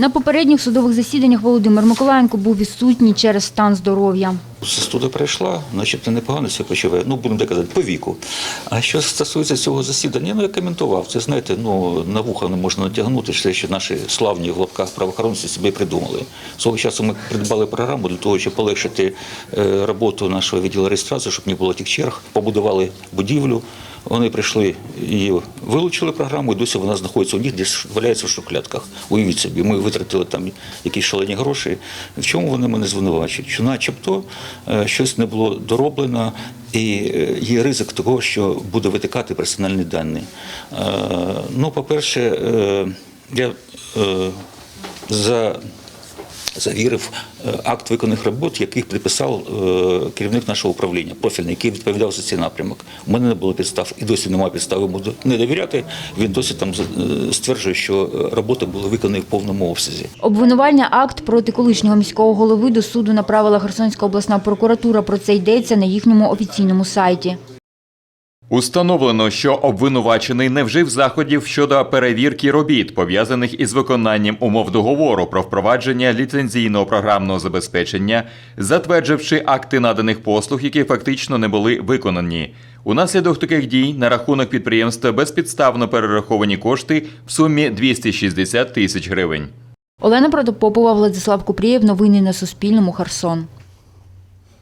На попередніх судових засіданнях Володимир Миколаєнко був відсутній через стан здоров'я. Застуда прийшла, начебто непогано себе почуває, ну будемо так казати, по віку. А що стосується цього засідання, ну я коментував. Це знаєте, ну на вуха не можна натягнути все, що наші славні в лапках правоохоронці собі придумали. Свого часу ми придбали програму для того, щоб полегшити е, роботу нашого відділу реєстрації, щоб не було тих черг. Побудували будівлю. Вони прийшли і вилучили програму, і досі вона знаходиться у них, десь валяється в шухлядках. Уявіть собі, ми витратили там якісь шалені гроші. В чому вони мене звинувачують? Що начебто е, щось не було дороблено, і е, є ризик того, що буде витикати персональні дані. Е, Ну, по-перше, я за завірив е, акт виконаних робот, яких підписав е, керівник нашого управління, профільний, який відповідав за цей напрямок. У мене не було підстав і досі немає підстав йому не довіряти. Він досі там е, стверджує, що роботи були виконані в повному обсязі. Обвинувальний акт проти колишнього міського голови до суду направила Херсонська обласна прокуратура. Про це йдеться на їхньому офіційному сайті. Установлено, що обвинувачений не вжив заходів щодо перевірки робіт, пов'язаних із виконанням умов договору про впровадження ліцензійного програмного забезпечення, затвердживши акти наданих послуг, які фактично не були виконані. Унаслідок таких дій на рахунок підприємства безпідставно перераховані кошти в сумі 260 тисяч гривень. Олена Протопопова, Владислав Купрієв. Новини на Суспільному. Херсон.